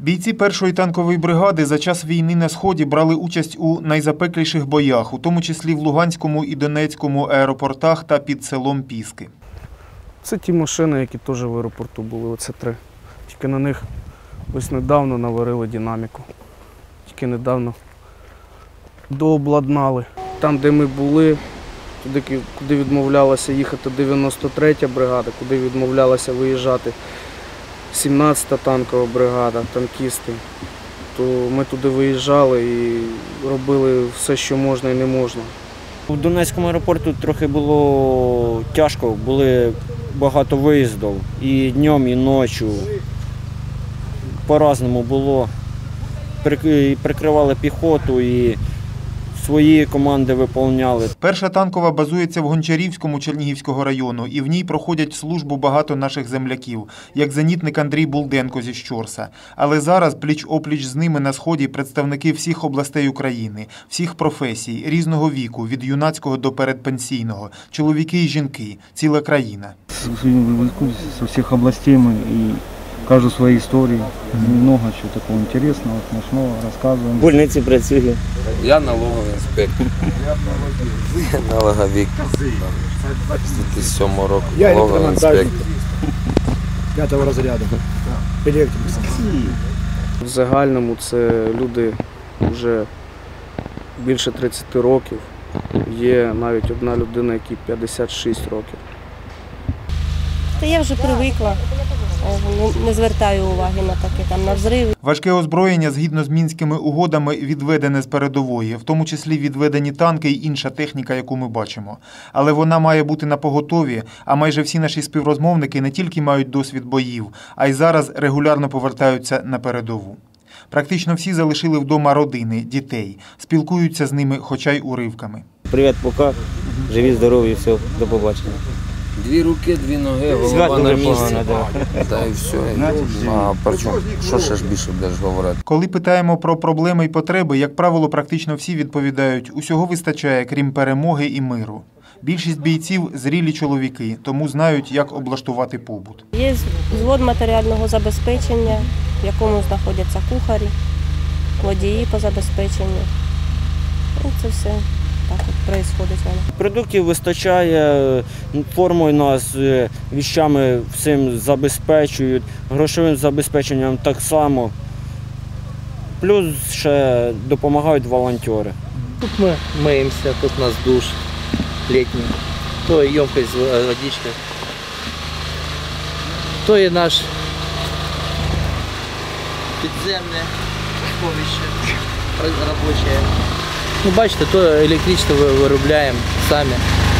Бійці першої танкової бригади за час війни на сході брали участь у найзапекліших боях, у тому числі в Луганському і Донецькому аеропортах та під селом Піски. Це ті машини, які теж в аеропорту були. Оце три. Тільки на них ось недавно наварили динаміку. Тільки недавно дообладнали. Там, де ми були, куди відмовлялася їхати 93-я бригада, куди відмовлялася виїжджати 17-та танкова бригада, танкісти, то ми туди виїжджали і робили все, що можна і не можна. У Донецькому аеропорту трохи було тяжко, були багато виїздів і днем, і ночі. По-разному було. Прикривали піхоту і свої команди виповняли. Перша танкова базується в Гончарівському Чернігівського району, і в ній проходять службу багато наших земляків, як зенітник Андрій Булденко зі Щорса. Але зараз пліч-опліч з ними на сході представники всіх областей України, всіх професій, різного віку, від юнацького до передпенсійного, чоловіки і жінки, ціла країна. со всех областей мы и каждую свою историю. Много чего такого интересного, смешного рассказываем. больниці працюю. Я налоговий інспектор. Налоговик. З 2007 року. Я Налоговий інспектор. п'ятого розряду. Електрик. В загальному це люди вже більше 30 років. Є навіть одна людина, якій 56 років. Та я вже привикла, не- не звертаю уваги на таке там на взриви. Важке озброєння згідно з мінськими угодами відведене з передової, в тому числі відведені танки і інша техніка, яку ми бачимо. Але вона має бути на поготові, а майже всі наші співрозмовники не тільки мають досвід боїв, а й зараз регулярно повертаються на передову. Практично всі залишили вдома родини, дітей, спілкуються з ними, хоча й уривками. Привіт, пока. Живі, здорові, все, до побачення. Дві руки, дві ноги, голова на місці. Та і все. А про чому? Що ще ж більше будеш говорити? Коли питаємо про проблеми і потреби, як правило, практично всі відповідають: усього вистачає, крім перемоги і миру. Більшість бійців зрілі чоловіки, тому знають, як облаштувати побут. Є звод матеріального забезпечення, в якому знаходяться кухарі, водії по забезпеченню. Це все так от відбувається воно. Продуктів вистачає, формою нас, е, віщами всім забезпечують, грошовим забезпеченням так само. Плюс ще допомагають волонтери. Тут мы мыемся, тут у нас душ летний, то и емкость с во- то и наш підземне сховище робоче. Ну, бачите, то електричество ви- виробляємо самі,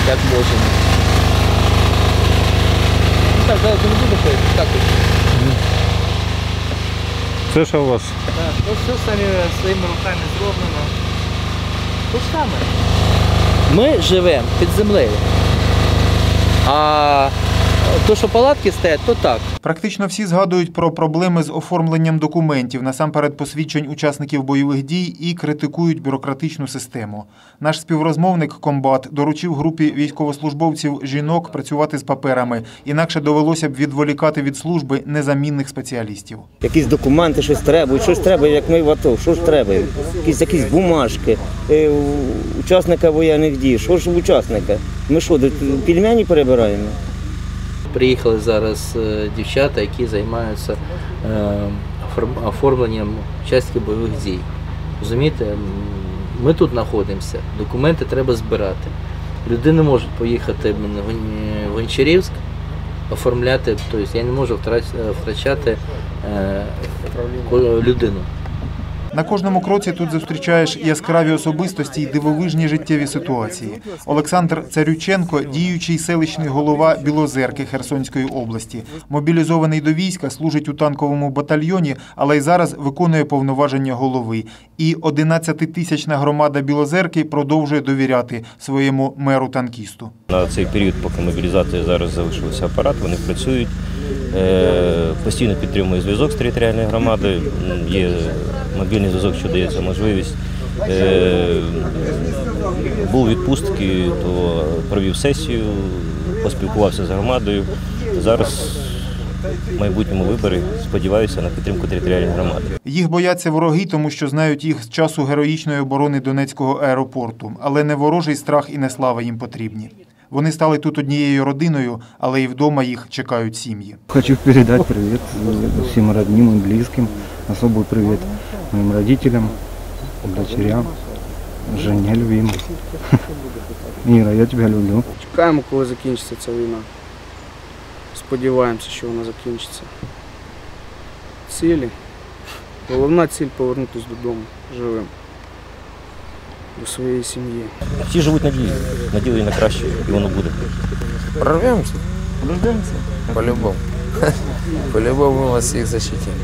як можемо. Ну, Так, далеко не буду ходити, так от. Це що у вас? Так, то все самі своїми руками зроблено. То ж саме. Ми живемо під землею. А то, що палатки стоять, то так. Практично всі згадують про проблеми з оформленням документів, насамперед посвідчень учасників бойових дій і критикують бюрократичну систему. Наш співрозмовник комбат доручив групі військовослужбовців жінок працювати з паперами, інакше довелося б відволікати від служби незамінних спеціалістів. Якісь документи, щось треба, щось треба, як ми в АТО, що ж треба? Якісь, якісь бумажки, е, учасника воєнних дій, що ж учасника? Ми що, де- пельмені перебираємо? Приїхали зараз е, дівчата, які займаються е, оформленням частки бойових дій. Розумієте, ми тут знаходимося, документи треба збирати. Люди не можуть поїхати в Гончарівськ, оформляти, тобто я не можу втрачати е, людину. На кожному кроці тут зустрічаєш яскраві особистості й дивовижні життєві ситуації. Олександр Царюченко, діючий селищний голова Білозерки Херсонської області, мобілізований до війська, служить у танковому батальйоні, але й зараз виконує повноваження голови. І 11-тисячна громада Білозерки продовжує довіряти своєму меру-танкісту. На цей період, поки мобілізація зараз залишилася апарат, вони працюють. Е, Постійно підтримує зв'язок з територіальною громадою. Є мобільний зв'язок, що дається можливість. Е, Був відпустки, то провів сесію, поспілкувався з громадою. Зараз в майбутньому вибори. Сподіваюся на підтримку територіальної громади. Їх бояться вороги, тому що знають їх з часу героїчної оборони Донецького аеропорту, але не ворожий страх і не слава їм потрібні. Вони стали тут однією родиною, але і вдома їх чекають сім'ї. Хочу передать привет э, всем родным и близким. Особый привет моим родителям, дочерям, жене любимой. Ира, я тебя люблю. Чекаємо, коли закінчиться ця війна. Сподіваємося, що вона закінчиться. Цілі. Головна ціль повернутися додому живим. До своєї сім'ї. Всі живуть надією, надією на краще, і воно буде. Прорвемося. Прорвемося? По-любому. По-любому ми вас всіх защитим.